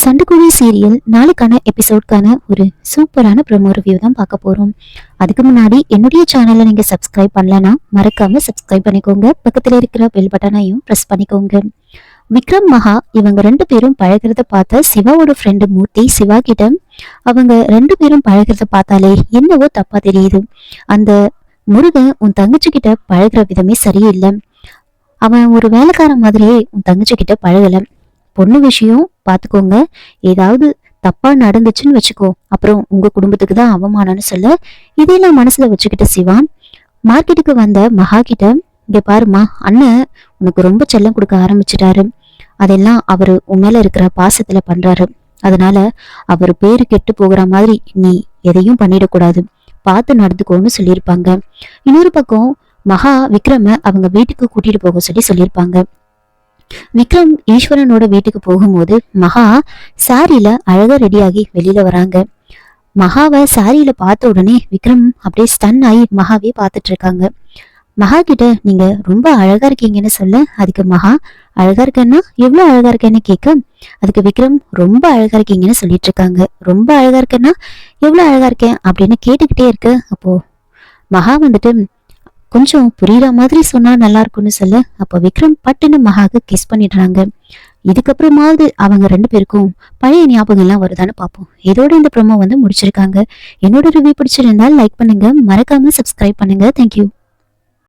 சண்டைக்குழி serial நாளைக்கான எபிசோட்கான ஒரு சூப்பரான ப்ரொமோ ரிவ்யூ தான் பார்க்க போகிறோம் அதுக்கு முன்னாடி என்னுடைய சேனலை நீங்கள் சப்ஸ்கிரைப் பண்ணலன்னா மறக்காமல் சப்ஸ்கிரைப் பண்ணிக்கோங்க. பக்கத்தில் இருக்கிற பெல் பட்டனையும் ப்ரெஸ் பண்ணிக்கோங்க. விக்ரம் மகா இவங்க ரெண்டு பேரும் பழகிறத பார்த்த சிவாவோட ஃப்ரெண்டு மூர்த்தி சிவா கிட்ட அவங்க ரெண்டு பேரும் பழகிறத பார்த்தாலே என்னவோ தப்பாக தெரியுது. அந்த முருகன் உன் தங்கச்சி கிட்ட விதமே சரியில்லை. அவன் ஒரு வேலைக்காரன் மாதிரியே உன் தங்கச்சி கிட்ட பொண்ணு விஷயம் பார்த்துக்கோங்க ஏதாவது தப்பா நடந்துச்சுன்னு வச்சுக்கோ. அப்புறம் உங்க குடும்பத்துக்கு தான் அவமானம்னு சொல்ல இதையெல்லாம் மனசுல வச்சுக்கிட்ட சிவா மார்க்கெட்டுக்கு வந்த மகா கிட்ட இங்க பாருமா அண்ணன் உனக்கு ரொம்ப செல்லம் கொடுக்க ஆரம்பிச்சிட்டாரு. அதெல்லாம் அவரு உன் மேல இருக்கிற பாசத்துல பண்றாரு. அதனால அவர் பேரு கெட்டு போகிற மாதிரி நீ எதையும் பண்ணிடக்கூடாது. பார்த்து நடந்துக்கோன்னு சொல்லியிருப்பாங்க. இன்னொரு பக்கம் மகா விக்ரம அவங்க வீட்டுக்கு கூட்டிட்டு போக சொல்லி சொல்லியிருப்பாங்க. விக்ரம் ஈஸ்வரனோட வீட்டுக்கு போகும்போது மகா சாரியில அழகா ரெடியாகி வெளியில வராங்க. மகாவை சாரியில பார்த்த உடனே விக்ரம் அப்படியே ஸ்டன் ஆகி மகாவே பார்த்துட்டு இருக்காங்க. மகா கிட்ட நீங்க ரொம்ப அழகா இருக்கீங்கன்னு சொல்ல அதுக்கு மகா அழகா இருக்கேன்னா எவ்வளவு அழகா இருக்கேன்னு கேட்க அதுக்கு விக்ரம் ரொம்ப அழகா இருக்கீங்கன்னு சொல்லிட்டு இருக்காங்க. ரொம்ப அழகா இருக்கேன்னா எவ்வளவு அழகா இருக்கேன்? அப்படின்னு கேட்டுக்கிட்டே இருக்கு. அப்போ மகா வந்துட்டு கொஞ்சம் புரியுற மாதிரி சொன்னா நல்லா இருக்கும்னு சொல்ல. அப்போ விக்ரம் பட்டுன்னு மகாக்கு கிஸ் பண்ணிடுறாங்க. இதுக்கப்புறமாவது அவங்க ரெண்டு பேருக்கும் பழைய ஞாபகம் எல்லாம் வருதான்னு பார்ப்போம். இதோட இந்த ப்ரொமோ வந்து முடிச்சிருக்காங்க. என்னோட ரிவ்யூ பிடிச்சிருந்தால் லைக் பண்ணுங்க. மறக்காம சப்ஸ்கிரைப் பண்ணுங்க. தேங்க்யூ